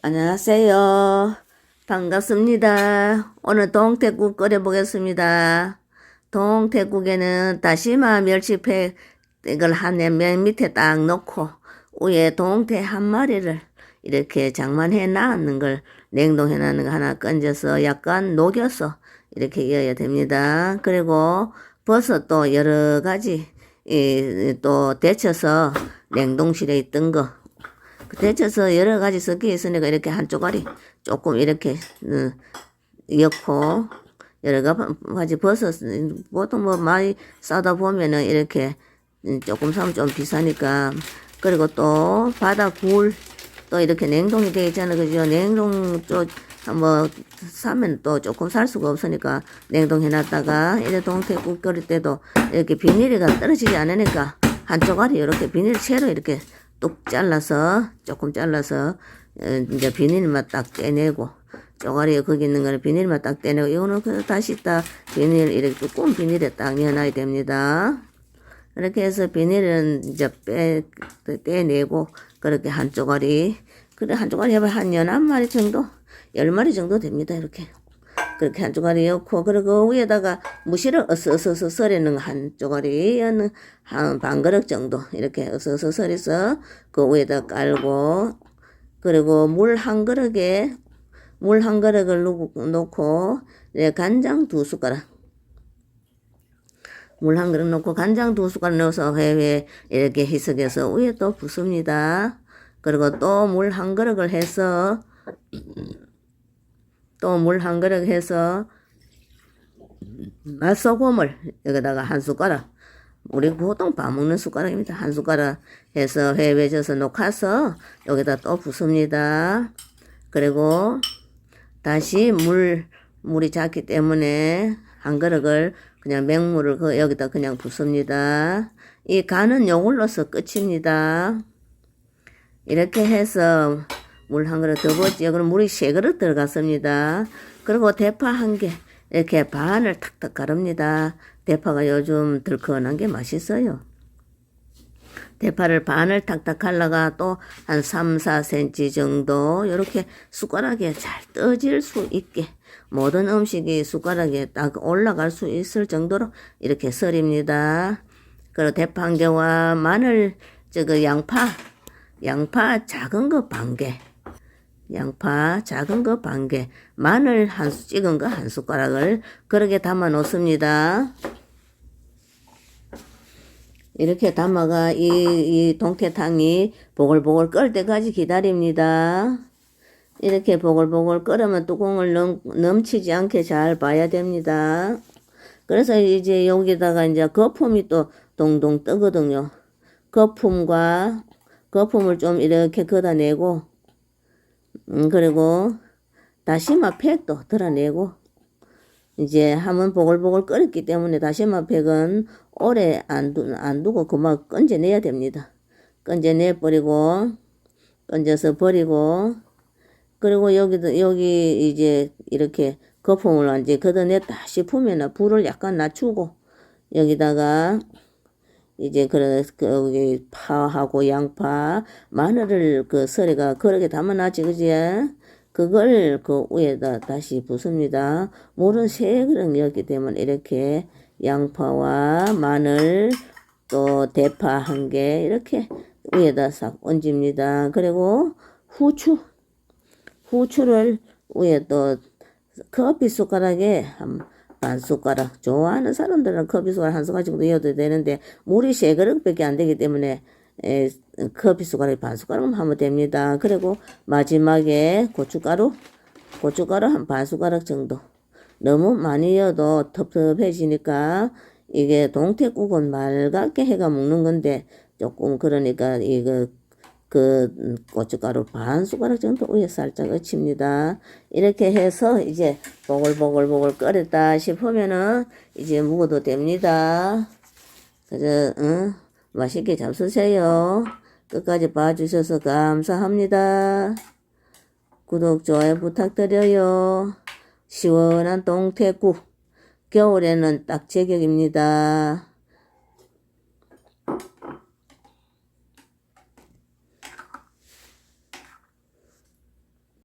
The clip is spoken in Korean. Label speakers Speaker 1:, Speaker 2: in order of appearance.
Speaker 1: 안녕하세요. 반갑습니다. 오늘 동태국 끓여보겠습니다. 동태국에는 다시마 멸치팩 이걸 한맨 밑에 딱 넣고 위에 동태 한 마리를 이렇게 장만해 놨는 걸 냉동해 놨는 거 하나 건져서 약간 녹여서 이렇게 이어야 됩니다. 그리고 버섯도 여러 가지 이, 또 데쳐서 냉동실에 있던 거그 데쳐서 여러 가지 섞여 있으니까 이렇게 한 쪼가리 조금 이렇게 어, 엮고 여러 가지 버섯 보통 뭐 많이 싸다 보면은 이렇게 조금 사면 좀 비싸니까. 그리고 또 바다 굴 또 이렇게 냉동이 되어 있잖아요 그죠? 냉동 쪽뭐 사면 또 조금 살 수가 없으니까 냉동해 놨다가 이래 동태국 끓일 때도 이렇게 비닐이가 떨어지지 않으니까 한 쪼가리 이렇게 비닐 채로 이렇게 뚝 잘라서 조금 잘라서 어, 이제 비닐만 딱 떼내고 쪼가리에 거기 있는 거는 비닐만 딱 떼내고 이거는 그 다시 딱 비닐 이렇게 두꺼운 비닐에 딱 넣어놔야 됩니다. 그렇게 해서 비닐은 이제 빼 떼내고 그렇게 한 쪼가리 그래 한 쪼가리 해봐 한 열한 마리 정도 열 마리 정도 됩니다 이렇게 그렇게 한 쪼가리 넣고 그리고 위에다가 무시를 어서어서 썰어는 한 쪼가리 한 반 그릇 정도 이렇게 어서어서 썰어서 그 위에다 깔고 그리고 물 한 그릇에 물 한 그릇을 네, 간장 두 숟가락 물 한 그릇 넣고 간장 두 숟가락 넣어서 회에 이렇게 희석해서 위에 또 붓습니다. 그리고 또 물 한 그릇을 해서 또 물 한 그릇 해서 맛소금을 여기다가 한 숟가락 우리 보통 밥 먹는 숟가락입니다. 한 숟가락 해서 회에 져서 녹아서 여기다 또 붓습니다. 그리고 다시 물 물이 작기 때문에 한 그릇을 그냥 맹물을 그 여기다 그냥 붓습니다. 이 간은 요걸로서 끝입니다. 이렇게 해서 물 한 그릇 더 붓지요. 그럼 물이 세 그릇 들어갔습니다. 그리고 대파 한 개 이렇게 반을 탁탁 가릅니다. 대파가 요즘 들큰한 게 맛있어요. 대파를 반을 탁탁 갈라가 또 한 3, 4cm 정도 이렇게 숟가락에 잘 떠질 수 있게 모든 음식이 숟가락에 딱 올라갈 수 있을 정도로 이렇게 썰입니다. 그리고 대파 한 개와 마늘 저거 양파 양파 작은 거 반 개. 양파 작은 거 반 개. 마늘 한 수 찍은 거 한 숟가락을 그렇게 담아 놓습니다. 이렇게 담아가 이, 이 동태탕이 보글보글 끓을 때까지 기다립니다. 이렇게 보글보글 끓으면 뚜껑을 넘, 넘치지 않게 잘 봐야 됩니다. 그래서 이제 여기다가 이제 거품이 또 동동 뜨거든요. 거품과 거품을 좀 이렇게 걷어내고, 음, 그리고 다시마 팩도 드러내고, 이제 한번 보글보글 끓였기 때문에 다시마 팩은 오래 안, 두, 안 두고 그만 건져내야 됩니다. 건져내 버리고, 건져서 버리고, 그리고 여기도, 여기 이제 이렇게 거품을 이제 걷어냈다 싶으면 불을 약간 낮추고, 여기다가 이제 그래 거기 파하고 양파 마늘을 그 썰이가 그렇게 담아놨지 그지? 그걸 그 위에다 다시 붓습니다. 물은 세 그릇이었기 때문에 이렇게 양파와 마늘 또 대파 한 개 이렇게 위에다 싹 얹습니다. 그리고 후추 후추를 위에 또 커피 숟가락에 한 반 숟가락 좋아하는 사람들은 커피 숟가락 한 숟가락 정도 넣어도 되는데 물이 세 그릇밖에 안 되기 때문에 에, 커피 숟가락 반 숟가락만 하면 됩니다. 그리고 마지막에 고춧가루 고춧가루 한 반 숟가락 정도 너무 많이 넣어도 텁텁해지니까 이게 동태국은 맑게 해가 먹는 건데 조금 그러니까 이거 그 고춧가루 반 숟가락 정도 위에 살짝 얹힙니다. 이렇게 해서 이제 보글보글보글 끓였다 싶으면은 이제 먹어도 됩니다. 그저 응? 맛있게 잡수세요. 끝까지 봐주셔서 감사합니다. 구독, 좋아요 부탁드려요. 시원한 동태국. 겨울에는 딱 제격입니다.